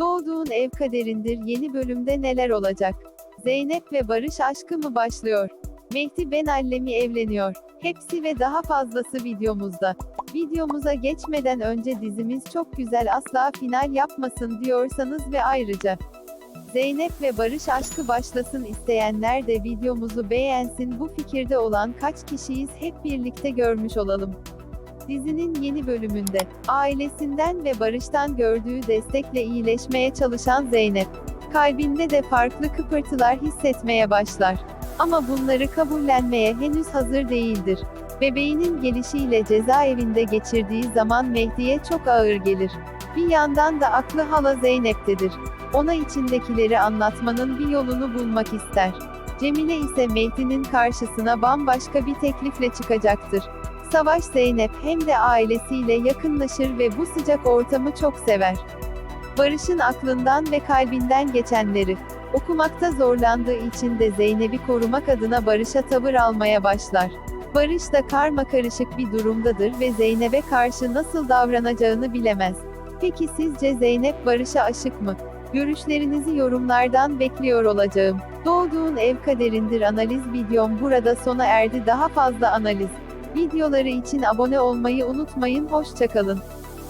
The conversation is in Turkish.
Doğduğun ev kaderindir yeni bölümde neler olacak? Zeynep ve Barış aşkı mı başlıyor? Mehdi Ben Allemi evleniyor. Hepsi ve daha fazlası videomuzda. Videomuza geçmeden önce dizimiz çok güzel asla final yapmasın diyorsanız ve ayrıca Zeynep ve Barış aşkı başlasın isteyenler de videomuzu beğensin bu fikirde olan kaç kişiyiz hep birlikte görmüş olalım. Dizinin yeni bölümünde, ailesinden ve Barış'tan gördüğü destekle iyileşmeye çalışan Zeynep, kalbinde de farklı kıpırtılar hissetmeye başlar. Ama bunları kabullenmeye henüz hazır değildir. Bebeğinin gelişiyle cezaevinde geçirdiği zaman Mehdi'ye çok ağır gelir. Bir yandan da aklı hala Zeynep'tedir. Ona içindekileri anlatmanın bir yolunu bulmak ister. Cemile ise Mehdi'nin karşısına bambaşka bir teklifle çıkacaktır. Savaş Zeynep hem de ailesiyle yakınlaşır ve bu sıcak ortamı çok sever. Barış'ın aklından ve kalbinden geçenleri okumakta zorlandığı için de Zeynep'i korumak adına Barış'a tavır almaya başlar. Barış da karma karışık bir durumdadır ve Zeynep'e karşı nasıl davranacağını bilemez. Peki sizce Zeynep Barış'a aşık mı? Görüşlerinizi yorumlardan bekliyor olacağım. Doğduğun ev kaderindir analiz videom burada sona erdi daha fazla analiz videoları için abone olmayı unutmayın hoşçakalın.